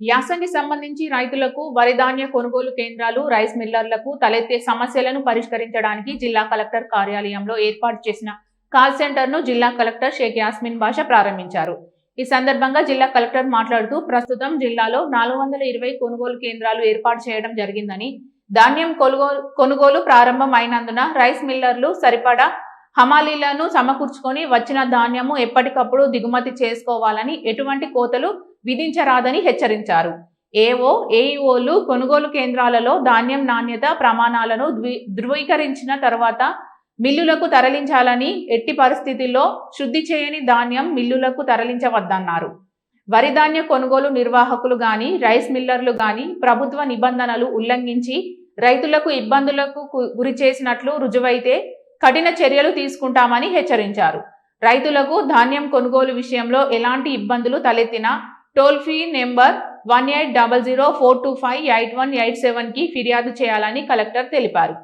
యాసంగి సంబంధించి రైతులకు వరి ధాన్య కొనుగోలు కేంద్రాలు రైస్ మిల్లర్లకు తలెత్తే సమస్యలను పరిష్కరించడానికి జిల్లా కలెక్టర్ కార్యాలయంలో ఏర్పాటు చేసిన కాల్ సెంటర్ను జిల్లా కలెక్టర్ షేక్ యాస్మిన్ బాషా ప్రారంభించారు. ఈ సందర్భంగా జిల్లా కలెక్టర్ మాట్లాడుతూ ప్రస్తుతం జిల్లాలో నాలుగు వందల ఇరవై కొనుగోలు కేంద్రాలు ఏర్పాటు చేయడం జరిగిందని ధాన్యం కొనుగోలు కొనుగోలు ప్రారంభం అయినందున రైస్ మిల్లర్లు సరిపడా హమాలీలను సమకూర్చుకొని వచ్చిన ధాన్యము ఎప్పటికప్పుడు దిగుమతి చేసుకోవాలని ఎటువంటి కోతలు విధించరాదని హెచ్చరించారు. ఏఓ ఏఈఓలు కొనుగోలు కేంద్రాలలో ధాన్యం నాణ్యత ప్రమాణాలను ధృవీకరించిన తర్వాత మిల్లులకు తరలించాలని ఎట్టి పరిస్థితుల్లో శుద్ధి చేయని ధాన్యం మిల్లులకు తరలించవద్దన్నారు. వరి ధాన్య కొనుగోలు నిర్వాహకులు గాని రైస్ మిల్లర్లు గాని ప్రభుత్వ నిబంధనలు ఉల్లంఘించి రైతులకు ఇబ్బందులకు గురి చేసినట్లు రుజువైతే కఠిన చర్యలు తీసుకుంటామని హెచ్చరించారు. రైతులకు ధాన్యం కొనుగోలు విషయంలో ఎలాంటి ఇబ్బందులు తలెత్తినా toll free number one eight double zero four two five eight one eight సెవెన్కి ఫిర్యాదు చేయాలని కలెక్టర్ తెలిపారు.